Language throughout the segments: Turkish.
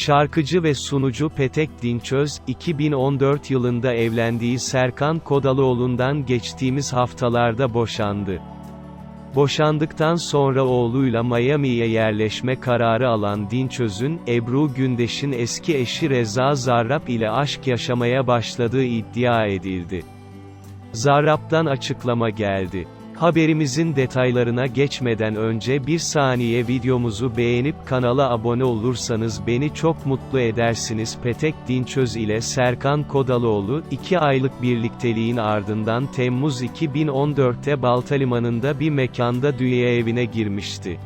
Şarkıcı ve sunucu Petek Dinçöz, 2014 yılında evlendiği Serkan Kodalıoğlu'ndan geçtiğimiz haftalarda boşandı. Boşandıktan sonra oğluyla Miami'ye yerleşme kararı alan Dinçöz'ün, Ebru Gündeş'in eski eşi Reza Zarrab ile aşk yaşamaya başladığı iddia edildi. Zarrab'dan açıklama geldi. Haberimizin detaylarına geçmeden önce bir saniye videomuzu beğenip kanala abone olursanız beni çok mutlu edersiniz. Petek Dinçöz ile Serkan Kodalıoğlu, 2 aylık birlikteliğin ardından Temmuz 2014'te Baltalimanı'nda bir mekanda düğe evine girmişti.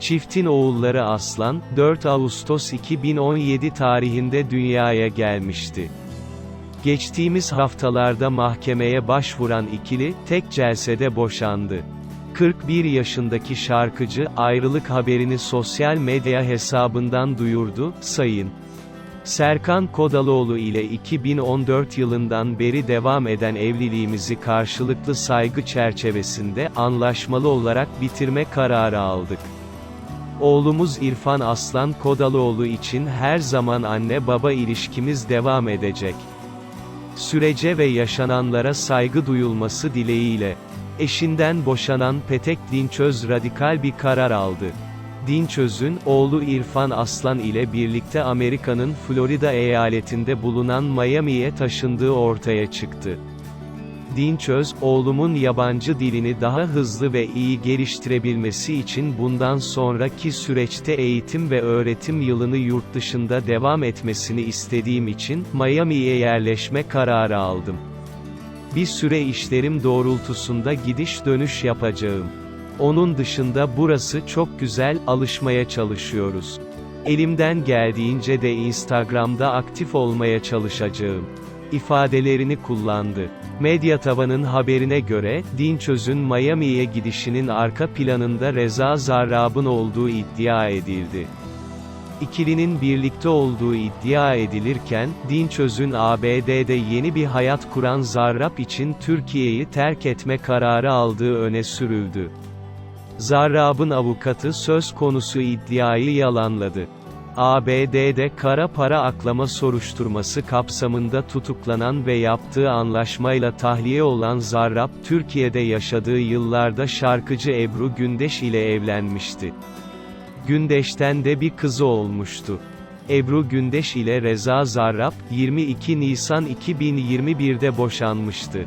Çiftin oğulları Aslan, 4 Ağustos 2017 tarihinde dünyaya gelmişti. Geçtiğimiz haftalarda mahkemeye başvuran ikili, tek celsede boşandı. 41 yaşındaki şarkıcı, ayrılık haberini sosyal medya hesabından duyurdu, sayın. Serkan Kodalıoğlu ile 2014 yılından beri devam eden evliliğimizi karşılıklı saygı çerçevesinde, anlaşmalı olarak bitirme kararı aldık. Oğlumuz İrfan Aslan Kodalıoğlu için her zaman anne-baba ilişkimiz devam edecek. Sürece ve yaşananlara saygı duyulması dileğiyle. Eşinden boşanan Petek Dinçöz radikal bir karar aldı. Dinçöz'ün, oğlu İrfan Aslan ile birlikte Amerika'nın Florida eyaletinde bulunan Miami'ye taşındığı ortaya çıktı. Dinçöz, oğlumun yabancı dilini daha hızlı ve iyi geliştirebilmesi için bundan sonraki süreçte eğitim ve öğretim yılını yurt dışında devam etmesini istediğim için, Miami'ye yerleşme kararı aldım. Bir süre işlerim doğrultusunda gidiş dönüş yapacağım. Onun dışında burası çok güzel, alışmaya çalışıyoruz. Elimden geldiğince de Instagram'da aktif olmaya çalışacağım ifadelerini kullandı. Medya tavanın haberine göre, Dinçöz'ün Miami'ye gidişinin arka planında Reza Zarrab'ın olduğu iddia edildi. İkilinin birlikte olduğu iddia edilirken, Dinçöz'ün ABD'de yeni bir hayat kuran Zarrab için Türkiye'yi terk etme kararı aldığı öne sürüldü. Zarrab'ın avukatı söz konusu iddiayı yalanladı. ABD'de kara para aklama soruşturması kapsamında tutuklanan ve yaptığı anlaşmayla tahliye olan Zarrab, Türkiye'de yaşadığı yıllarda şarkıcı Ebru Gündeş ile evlenmişti. Gündeş'ten de bir kızı olmuştu. Ebru Gündeş ile Reza Zarrab, 22 Nisan 2021'de boşanmıştı.